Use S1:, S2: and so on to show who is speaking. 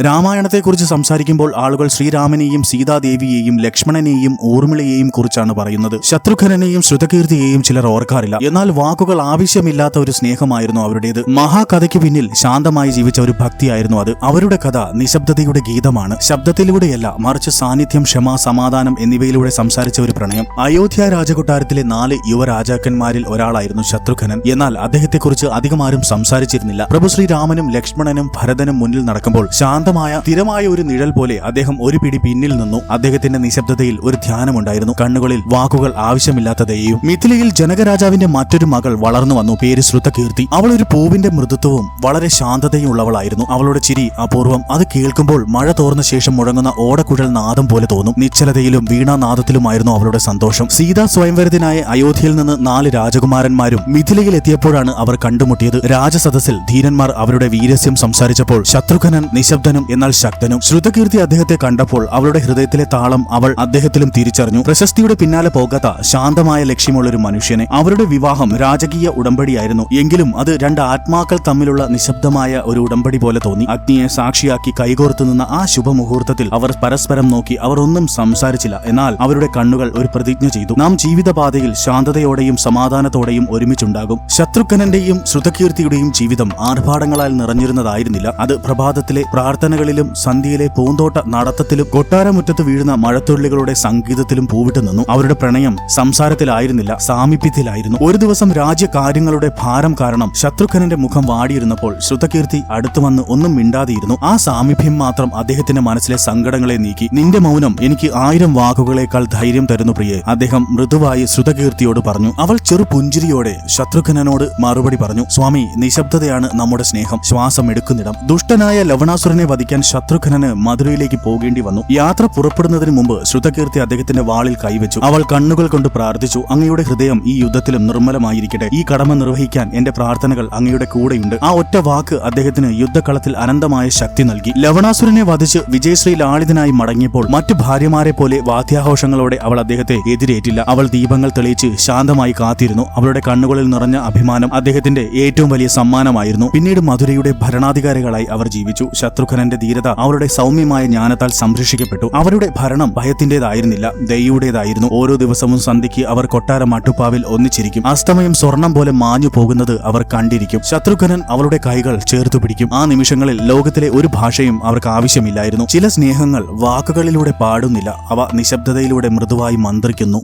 S1: രാമായണത്തെക്കുറിച്ച് സംസാരിക്കുമ്പോൾ ആളുകൾ ശ്രീരാമനെയും സീതാദേവിയെയും ലക്ഷ്മണനെയും ഊർമിളയെയും കുറിച്ചാണ് പറയുന്നത്. ശത്രുഘ്നെയും ശ്രുതകീർത്തിയെയും ചിലർ ഓർക്കാറില്ല. എന്നാൽ വാക്കുകൾ ആവശ്യമില്ലാത്ത ഒരു സ്നേഹമായിരുന്നു അവരുടേത്. മഹാകഥയ്ക്ക് പിന്നിൽ ശാന്തമായി ജീവിച്ച ഒരു ഭക്തിയായിരുന്നു അത്. അവരുടെ കഥ നിശബ്ദതയുടെ ഗീതമാണ്. ശബ്ദത്തിലൂടെയല്ല മറിച്ച് സാന്നിധ്യം ക്ഷമ സമാധാനം എന്നിവയിലൂടെ സംസാരിച്ച ഒരു പ്രണയം. അയോധ്യ രാജകൊട്ടാരത്തിലെ നാല് യുവരാജാക്കന്മാരിൽ ഒരാളായിരുന്നു ശത്രുഘ്നൻ. എന്നാൽ അദ്ദേഹത്തെക്കുറിച്ച് അധികമാരും സംസാരിച്ചിരുന്നില്ല. പ്രഭു ശ്രീരാമനും ലക്ഷ്മണനും ഭരതനും മുന്നിൽ നടക്കുമ്പോൾ ശാന്തമായ സ്ഥിരമായ ഒരു നിഴൽ പോലെ അദ്ദേഹം ഒരു പിടി പിന്നിൽ നിന്നു. അദ്ദേഹത്തിന്റെ നിശബ്ദതയിൽ ഒരു ധ്യാനമുണ്ടായിരുന്നു. കണ്ണുകളിൽ വാക്കുകൾ ആവശ്യമില്ലാത്ത ദയയും മിഥിലയിൽ ജനകരാജാവിന്റെ മറ്റൊരു മകൾ വളർന്നു വന്നു. പേര് ശ്രുതകീർത്തി. അവൾ ഒരു പൂവിന്റെ മൃദുത്വവും വളരെ ശാന്തതയും ഉള്ളവളായിരുന്നു അവളുടെ ചിരി അപൂർവം. അത് കേൾക്കുമ്പോൾ മഴ തോർന്ന ശേഷം മുഴങ്ങുന്ന ഓടക്കുഴൽ നാദം പോലെ തോന്നും. നിശ്ചലതയിലും വീണാനാദത്തിലുമായിരുന്നു അവളുടെ സന്തോഷം. സീതാ സ്വയംവരത്തിനായ അയോധ്യയിൽ നിന്ന് നാല് രാജകുമാരന്മാരും മിഥിലയിൽ എത്തിയപ്പോഴാണ് അവർ കണ്ടുമുട്ടിയത്. രാജസദസ്സിൽ ധീരന്മാർ അവരുടെ വീരസ്യം സംസാരിച്ചപ്പോൾ ശത്രുഘ്നൻ നിശബ്ദനും എന്നാൽ ശക്തനും. ശ്രുതകീർത്തി അദ്ദേഹത്തെ കണ്ടപ്പോൾ അവളുടെ ഹൃദയത്തിലെ താളം അവൾ അദ്ദേഹത്തിലും തിരിച്ചറിഞ്ഞു. പ്രശസ്തിയുടെ പിന്നാലെ പോകാത്ത ശാന്തമായ ലക്ഷ്യമുള്ള ഒരു മനുഷ്യനെ. അവരുടെ വിവാഹം രാജകീയ ഉടമ്പടിയായിരുന്നു. എങ്കിലും അത് രണ്ട് ആത്മാക്കൾ തമ്മിലുള്ള നിശബ്ദമായ ഒരു ഉടമ്പടി പോലെ തോന്നി. അഗ്നിയെ സാക്ഷിയാക്കി കൈകോർത്തു നിന്ന ആ ശുഭമുഹൂർത്തത്തിൽ അവർ പരസ്പരം നോക്കി അവർ ഒന്നും സംസാരിച്ചില്ല. എന്നാൽ അവരുടെ കണ്ണുകൾ ഒരു പ്രതിജ്ഞ ചെയ്തു. നാം ജീവിതപാതയിൽ ശാന്തതയോടെയും സമാധാനത്തോടെയും ഒരുമിച്ചുണ്ടാകും. ശത്രുഘ്നന്റെയും ശ്രുതകീർത്തിയുടെയും ജീവിതം ആർഭാടങ്ങളാൽ നിറഞ്ഞിരുന്നതായിരുന്നില്ല. അത് പ്രഭാതത്തിലെ പ്രാർത്ഥനകളിലും സന്ധ്യയിലെ പൂന്തോട്ട നടത്തത്തിലും കൊട്ടാരമുറ്റത്ത് വീഴുന്ന മഴത്തുള്ളികളുടെ സംഗീതത്തിലും പൂവിട്ട് നിന്നു. അവരുടെ പ്രണയം സംസാരത്തിലായിരുന്നില്ല സാമീപ്യത്തിലായിരുന്നു. ഒരു ദിവസം രാജ്യകാര്യങ്ങളുടെ ഭാരം കാരണം ശത്രുഘ്നന്റെ മുഖം വാടിയിരുന്നപ്പോൾ ശ്രുതകീർത്തി അടുത്തു വന്ന് ഒന്നും മിണ്ടാതിരുന്നു. ആ സാമീപ്യം മാത്രം അദ്ദേഹത്തിന്റെ മനസ്സിലെ സങ്കടങ്ങളെ നീക്കി. നിന്റെ മൗനം എനിക്ക് ആയിരം വാക്കുകളേക്കാൾ ധൈര്യം തരുന്നു പ്രിയെ അദ്ദേഹം മൃദുവായി ശ്രുതകീർത്തിയോട് പറഞ്ഞു. അവൾ ചെറു പുഞ്ചിരിയോടെ മറുപടി പറഞ്ഞു. സ്വാമി നിശബ്ദതയാണ് നമ്മുടെ സ്നേഹം. ശ്വാസം എടുക്കുന്നിടം ദുഷ്ടനായ ലവണാസുരനെ വധിക്കാൻ ശത്രുഘ്നന് മധുരയിലേക്ക് പോകേണ്ടി വന്നു. യാത്ര പുറപ്പെടുന്നതിന് മുമ്പ് ശ്രുതകീർത്തി അദ്ദേഹത്തിന്റെ വാളിൽ കൈവച്ചു. അവൾ കണ്ണുകൾ കൊണ്ട് പ്രാർത്ഥിച്ചു അങ്ങയുടെ ഹൃദയം ഈ യുദ്ധത്തിലും നിർമ്മലമായിരിക്കട്ടെ. ഈ കടമ നിർവഹിക്കാൻ എന്റെ പ്രാർത്ഥനകൾ അങ്ങയുടെ കൂടെയുണ്ട്. ആ ഒറ്റ വാക്ക് അദ്ദേഹത്തിന് യുദ്ധകളത്തിൽ അനന്തമായ ശക്തി നൽകി. ലവണാസുരനെ വധിച്ച് വിജയശ്രീ ലാളിതനായി മടങ്ങിയപ്പോൾ മറ്റു ഭാര്യമാരെ പോലെ വാദ്യാഘോഷങ്ങളോടെ അവൾ അദ്ദേഹത്തെ എതിരേറ്റില്ല. അവൾ ദീപങ്ങൾ തെളിയിച്ച് ശാന്തമായി കാത്തിരുന്നു. അവളുടെ കണ്ണുകളിൽ നിറഞ്ഞ അഭിമാനം അദ്ദേഹത്തിന്റെ ഏറ്റവും വലിയ സമ്മാനമായിരുന്നു. പിന്നീട് മധുരയുടെ ഭരണാധികാരികളായി അവർ ജീവിച്ചു. ശത്രുഘ്നന്റെ ധീരത അവരുടെ സൗമ്യമായ ജ്ഞാനത്താൽ സംരക്ഷിക്കപ്പെട്ടു. അവരുടെ ഭരണം ഭയത്തിന്റേതായിരുന്നില്ല ദയുടേതായിരുന്നു ഓരോ ദിവസവും സന്ധ്യയ്ക്ക് അവർ കൊട്ടാര മട്ടുപ്പാവിൽ ഒന്നിച്ചിരിക്കും. അസ്തമയം സ്വർണം പോലെ മാഞ്ഞു പോകുന്നത് അവർ കണ്ടിരിക്കും. ശത്രുഘ്നൻ അവരുടെ കൈകൾ ചേർത്തു പിടിക്കും. ആ നിമിഷങ്ങളിൽ ലോകത്തിലെ ഒരു ഭാഷയും അവർക്ക് ആവശ്യമില്ലായിരുന്നു. ചില സ്നേഹങ്ങൾ വാക്കുകളിലൂടെ പാടുന്നില്ല. അവ നിശബ്ദതയിലൂടെ മൃദുവായി മന്ത്രിക്കുന്നു.